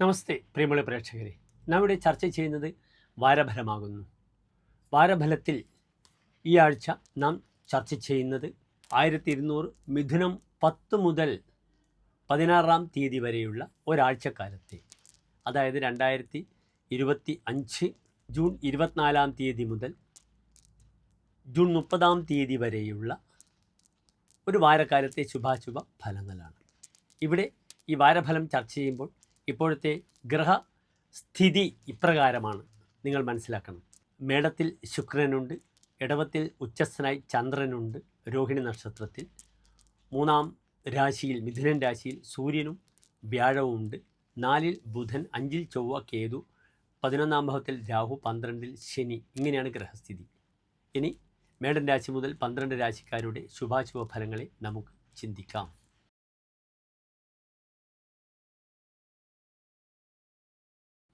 നമസ്തേ പ്രിയമുള്ള പ്രേക്ഷകരെ. നാം ഇവിടെ ചർച്ച ചെയ്യുന്നത് വാരഫലമാകുന്നു. വാരഫലത്തിൽ ഈ ആഴ്ച നാം ചർച്ച ചെയ്യുന്നത് ആയിരത്തി ഇരുന്നൂറ് മിഥുനം പത്ത് മുതൽ പതിനാറാം തീയതി വരെയുള്ള ഒരാഴ്ചക്കാലത്തെ. അതായത് രണ്ടായിരത്തി ഇരുപത്തി അഞ്ച് ജൂൺ ഇരുപത്തിനാലാം തീയതി മുതൽ ജൂൺ മുപ്പതാം തീയതി വരെയുള്ള ഒരു വാരക്കാലത്തെ ശുഭാശുഭ ഫലങ്ങളാണ് ഇവിടെ ഈ വാരഫലം ചർച്ച ചെയ്യുമ്പോൾ ഇപ്പോഴത്തെ ഗ്രഹസ്ഥിതി ഇപ്രകാരമാണ്. നിങ്ങൾ മനസ്സിലാക്കണം. മേടത്തിൽ ശുക്രനുണ്ട് ഇടവത്തിൽ ഉച്ചസ്ഥനായി ചന്ദ്രനുണ്ട് രോഹിണി നക്ഷത്രത്തിൽ. മൂന്നാം രാശിയിൽ മിഥുനൻ രാശിയിൽ സൂര്യനും വ്യാഴവും ഉണ്ട് നാലിൽ ബുധൻ അഞ്ചിൽ ചൊവ്വ കേതു പതിനൊന്നാം ഭാവത്തിൽ രാഹു പന്ത്രണ്ടിൽ ശനി. ഇങ്ങനെയാണ് ഗ്രഹസ്ഥിതി. ഇനി മേടൻ രാശി മുതൽ പന്ത്രണ്ട് രാശിക്കാരുടെ ശുഭാശുഭ ഫലങ്ങളെ നമുക്ക് ചിന്തിക്കാം.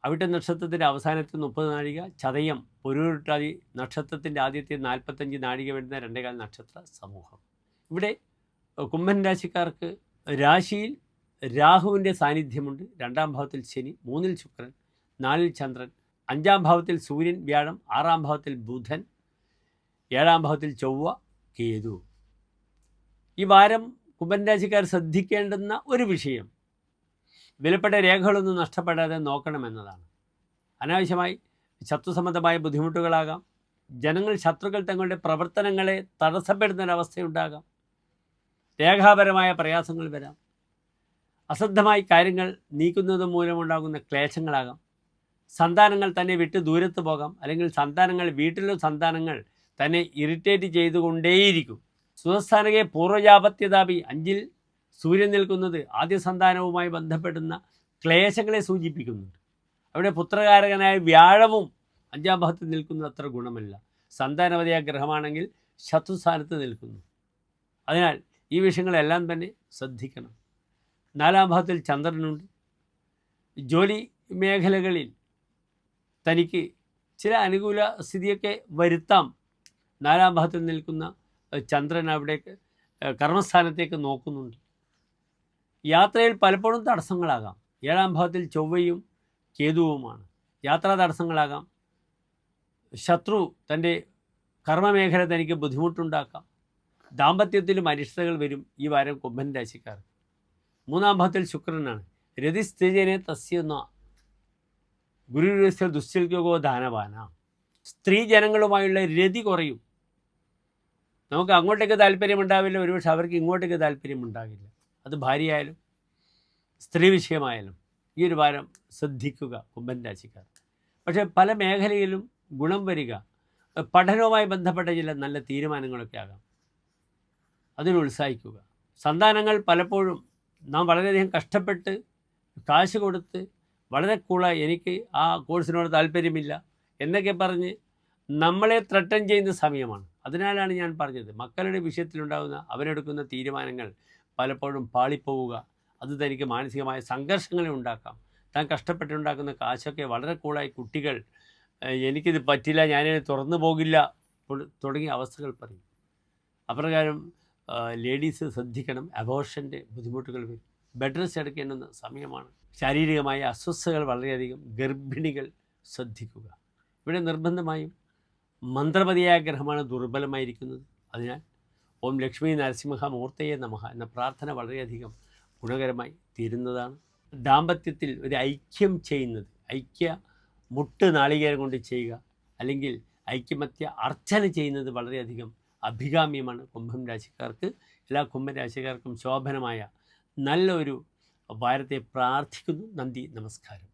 അവിട്ട നക്ഷത്രത്തിന്റെ അവസാനത്തെ മുപ്പത് നാഴിക ചതയം പൊരുരുട്ടാതി നക്ഷത്രത്തിന്റെ ആദ്യത്തെ നാൽപ്പത്തഞ്ച് നാഴിക വരുന്ന രണ്ടേകാൽ നക്ഷത്ര സമൂഹം. ഇവിടെ കുംഭൻ രാശിക്കാർക്ക് രാശിയിൽ രാഹുവിന്റെ സാന്നിധ്യമുണ്ട്. രണ്ടാം ഭാവത്തിൽ ശനി മൂന്നിൽ ശുക്രൻ നാലിൽ ചന്ദ്രൻ അഞ്ചാം ഭാവത്തിൽ സൂര്യൻ വ്യാഴം ആറാം ഭാവത്തിൽ ബുധൻ ഏഴാം ഭാവത്തിൽ ചൊവ്വ കേതു. ഈ വാരം കുംഭൻ രാശിക്കാർ ശ്രദ്ധിക്കേണ്ടുന്ന ഒരു വിഷയം വിലപ്പെട്ട രേഖകളൊന്നും നഷ്ടപ്പെടാതെ നോക്കണമെന്നതാണ്. അനാവശ്യമായി ശത്രുസംബന്ധമായ ബുദ്ധിമുട്ടുകളാകാം. ജനങ്ങൾ ശത്രുക്കൾ തങ്ങളുടെ പ്രവർത്തനങ്ങളെ തടസ്സപ്പെടുന്നൊരവസ്ഥയുണ്ടാകാം രേഖാപരമായ പ്രയാസങ്ങൾ വരാം. അശ്രദ്ധമായി കാര്യങ്ങൾ നീക്കുന്നത് മൂലമുണ്ടാകുന്ന ക്ലേശങ്ങളാകാം. സന്താനങ്ങൾ തന്നെ വിട്ട് ദൂരത്ത് പോകാം. അല്ലെങ്കിൽ സന്താനങ്ങൾ വീട്ടിലെ സന്താനങ്ങൾ തന്നെ ഇറിറ്റേറ്റ് ചെയ്തുകൊണ്ടേയിരിക്കും. സുഖസ്ഥാനകെ പൂർവജാപത്യതാപി അഞ്ചിൽ സൂര്യൻ നിൽക്കുന്നത് ആദ്യ സന്താനവുമായി ബന്ധപ്പെടുന്ന ക്ലേശങ്ങളെ സൂചിപ്പിക്കുന്നുണ്ട്. അവിടെ പുത്രകാരകനായ വ്യാഴവും അഞ്ചാം ഭാഗത്ത് നിൽക്കുന്നത് അത്ര ഗുണമല്ല. സന്താനവതിയ ഗ്രഹമാണെങ്കിൽ ശത്രുസ്ഥാനത്ത് നിൽക്കുന്നു. അതിനാൽ ഈ വിഷയങ്ങളെല്ലാം തന്നെ ശ്രദ്ധിക്കണം. നാലാം ഭാഗത്തിൽ ചന്ദ്രനുണ്ട്. ജോലി മേഖലകളിൽ തനിക്ക് ചില അനുകൂല സ്ഥിതിയൊക്കെ വരുത്താം. നാലാം ഭാഗത്തിൽ നിൽക്കുന്ന ചന്ദ്രൻ അവിടേക്ക് കർമ്മസ്ഥാനത്തേക്ക് നോക്കുന്നുണ്ട്. യാത്രയിൽ പലപ്പോഴും തടസ്സങ്ങളാകാം. ഏഴാം ഭാവത്തിൽ ചൊവ്വയും കേതുവുമാണ്. യാത്രാ തടസ്സങ്ങളാകാം. ശത്രു തന്റെ കർമ്മമേഖല തനിക്ക് ബുദ്ധിമുട്ടുണ്ടാക്കാം. ദാമ്പത്യത്തിലും അനിഷ്ടതകൾ വരും ഈ വാരം കുംഭൻ രാശിക്കാർ. മൂന്നാം ഭാവത്തിൽ ശുക്രനാണ്. രതിസ്ഥിതിനെ തസ്യെന്ന ഗുരുരസ്യ ദുശ്ചിൽക്കോ ദാനവാന. സ്ത്രീ ജനങ്ങളുമായുള്ള രതി കുറയും. നമുക്ക് അങ്ങോട്ടേക്ക് താല്പര്യമുണ്ടാവില്ല. ഒരുപക്ഷെ അവർക്ക് ഇങ്ങോട്ടേക്ക് താല്പര്യമുണ്ടാകില്ല. അത് ഭാര്യയായാലും സ്ത്രീ വിഷയമായാലും ഈ ഒരു വാരം ശ്രദ്ധിക്കുക കുംഭൻ രാശിക്കാർ. പക്ഷേ പല മേഖലയിലും ഗുണം വരിക പഠനവുമായി ബന്ധപ്പെട്ട ചില നല്ല തീരുമാനങ്ങളൊക്കെ ആകാം. അതിന് ഉത്സാഹിക്കുക. സന്താനങ്ങൾ പലപ്പോഴും നാം വളരെയധികം കഷ്ടപ്പെട്ട് കാശ് കൊടുത്ത് വളരെ കൂളായി എനിക്ക് ആ കോഴ്സിനോട് താല്പര്യമില്ല എന്നൊക്കെ പറഞ്ഞ് നമ്മളെ ത്രട്ടൻ ചെയ്യുന്ന സമയമാണ്. അതിനാലാണ് ഞാൻ പറഞ്ഞത്. മക്കളുടെ വിഷയത്തിലുണ്ടാകുന്ന അവരെടുക്കുന്ന തീരുമാനങ്ങൾ പലപ്പോഴും പാളിപ്പോവുക. അത് തനിക്ക് മാനസികമായ സംഘർഷങ്ങളെ ഉണ്ടാക്കാം. താൻ കഷ്ടപ്പെട്ടുണ്ടാക്കുന്ന കാശൊക്കെ വളരെ കൂളായി. കുട്ടികൾ "ഏഹ്, എനിക്കിത് പറ്റില്ല ഞാനിത് തുറന്നു പോകില്ല തുട- തുടങ്ങിയ അവസ്ഥകൾ പറയും. അപ്രകാരം ലേഡീസ് ശ്രദ്ധിക്കണം. അബോഷന്റെ ബുദ്ധിമുട്ടുകൾ വരും. ബെഡ് റെസ്റ്റ് എടുക്കേണ്ടുന്ന സമയമാണ്. ശാരീരികമായ അസ്വസ്ഥതകൾ വളരെയധികം. ഗർഭിണികൾ ശ്രദ്ധിക്കുക. ഇവിടെ നിർബന്ധമായും മന്ത്രപതിയായ ഗ്രഹമാണ് ദുർബലമായിരിക്കുന്നത്. അതിനാൽ ഓം ലക്ഷ്മി നരസിംഹമൂർത്തയെ മൂർത്തയെ നമഃ എന്ന പ്രാർത്ഥന വളരെയധികം ഗുണകരമായി തീരുന്നതാണ്. ദാമ്പത്യത്തിൽ ഒരു ഐക്യം ചെയ്യുന്നത് ഐക്യ മുട്ട് നാളികേരം കൊണ്ട് ചെയ്യുക അല്ലെങ്കിൽ ഐക്യമത്യ അർച്ചന ചെയ്യുന്നത് വളരെയധികം അഭികാമ്യമാണ് കുംഭം രാശിക്കാർക്ക്. എല്ലാ കുംഭം രാശിക്കാർക്കും ശോഭനമായ നല്ലൊരു വാരത്തെ പ്രാർത്ഥിക്കുന്നു. നന്ദി നമസ്കാരം.